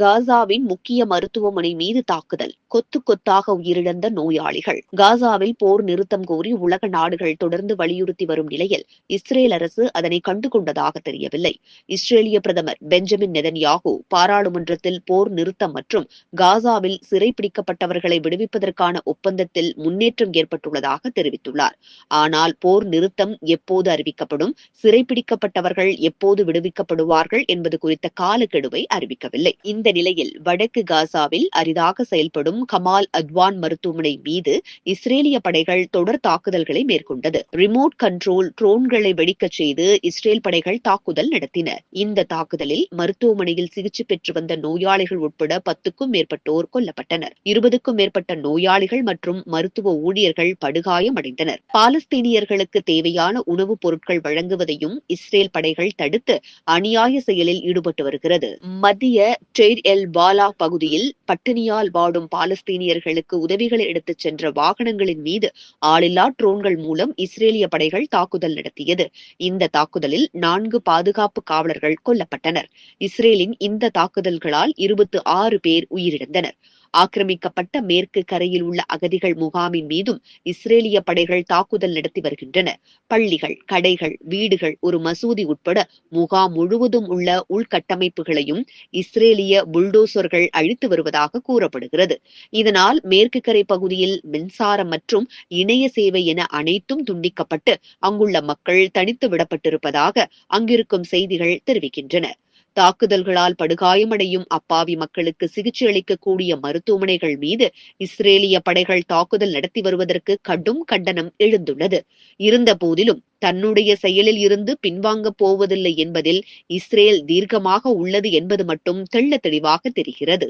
காசாவின் முக்கிய மருத்துவமனை மீது தாக்குதல். கொத்து கொத்தாக உயிரிழந்த நோயாளிகள். காசாவில் போர் நிறுத்தம் கோரி உலக நாடுகள் தொடர்ந்து வலியுறுத்தி வரும் நிலையில் இஸ்ரேல் அரசு அதனை கண்டுகொண்டதாக தெரியவில்லை. இஸ்ரேலிய பிரதமர் பெஞ்சமின் நெதன்யாகு பாராளுமன்றத்தில் போர் நிறுத்தம் மற்றும் காசாவில் சிறைப்பிடிக்கப்பட்டவர்களை விடுவிப்பதற்கான ஒப்பந்தத்தில் முன்னேற்றம் ஏற்பட்டுள்ளதாக தெரிவித்துள்ளார். ஆனால் போர் நிறுத்தம் எப்போது அறிவிக்கப்படும்? சிறைப்பிடிக்கப்பட்டவர்கள் எப்போது விடுவிக்கப்படுவார்கள் என்பது குறித்த காலக்கெடுவை அறிவிக்கவில்லை. இந்த நிலையில் வடக்கு காசாவில் அரிதாக செயல்படும் கமால் அத்வான் மருத்துவமனை மீது இஸ்ரேலிய படைகள் தொடர் தாக்குதல்களை மேற்கொண்டது. ரிமோட் கண்ட்ரோல் ட்ரோன்களை வெடிக்கச் செய்து இஸ்ரேல் படைகள் தாக்குதல் நடத்தின. இந்த தாக்குதலில் மருத்துவமனையில் சிகிச்சை பெற்று வந்த நோயாளிகள் உட்பட பத்துக்கும் மேற்பட்டோர் கொல்லப்பட்டனர். இருபதுக்கும் மேற்பட்ட நோயாளிகள் மற்றும் மருத்துவ ஊழியர்கள் படுகாயமடைந்தனர். பாலஸ்தீனியர்களுக்கு தேவையான உணவுப் பொருட்கள் வழங்குவதையும் இஸ்ரேல் படைகள் தடுத்து அநியாய செயலில் ஈடுபட்டு வருகிறது. மத்திய டெய்ர் எல் பாலா பகுதியில் பட்டினியால் வாடும் பாலஸ்தீனியர்களுக்கு உதவிகளை எடுத்துச் சென்ற வாகனங்களின் மீது ஆளில்லா ட்ரோன்கள் மூலம் இஸ்ரேலிய படைகள் தாக்குதல் நடத்தியது. இந்த தாக்குதலில் நான்கு பாதுகாப்பு காவலர்கள் கொல்லப்பட்டனர். இஸ்ரேலின் இந்த தாக்குதல்களால் இருபத்து ஆறு பேர் உயிரிழந்தனர். ஆக்கிரமிக்கப்பட்ட மேற்கு கரையில் உள்ள அகதிகள் முகாமின் மீதும் இஸ்ரேலிய படைகள் தாக்குதல் நடத்தி வருகின்றன. பள்ளிகள் கடைகள் வீடுகள் ஒரு மசூதி உட்பட முகாம் முழுவதும் உள்ள உள்கட்டமைப்புகளையும் இஸ்ரேலிய புல்டோசர்கள் அழித்து வருவதாக கூறப்படுகிறது. இதனால் மேற்கு கரை பகுதியில் மின்சாரம் மற்றும் இணைய சேவை என அனைத்தும் துண்டிக்கப்பட்டு அங்குள்ள மக்கள் தனித்து விடப்பட்டிருப்பதாக அங்கிருக்கும் செய்திகள் தெரிவிக்கின்றன. தாக்குதல்களால் படுகாயமடையும் அப்பாவி மக்களுக்கு சிகிச்சை அளிக்கக்கூடிய மருத்துவமனைகள் மீது இஸ்ரேலிய படைகள் தாக்குதல் நடத்தி வருவதற்கு கடும் கண்டனம் எழுந்துள்ளது. இருந்த போதிலும் தன்னுடைய செயலில் இருந்து பின்வாங்கப் போவதில்லை என்பதில் இஸ்ரேல் தீர்க்கமாக உள்ளது என்பது மட்டும் தெள்ள தெளிவாக தெரிகிறது.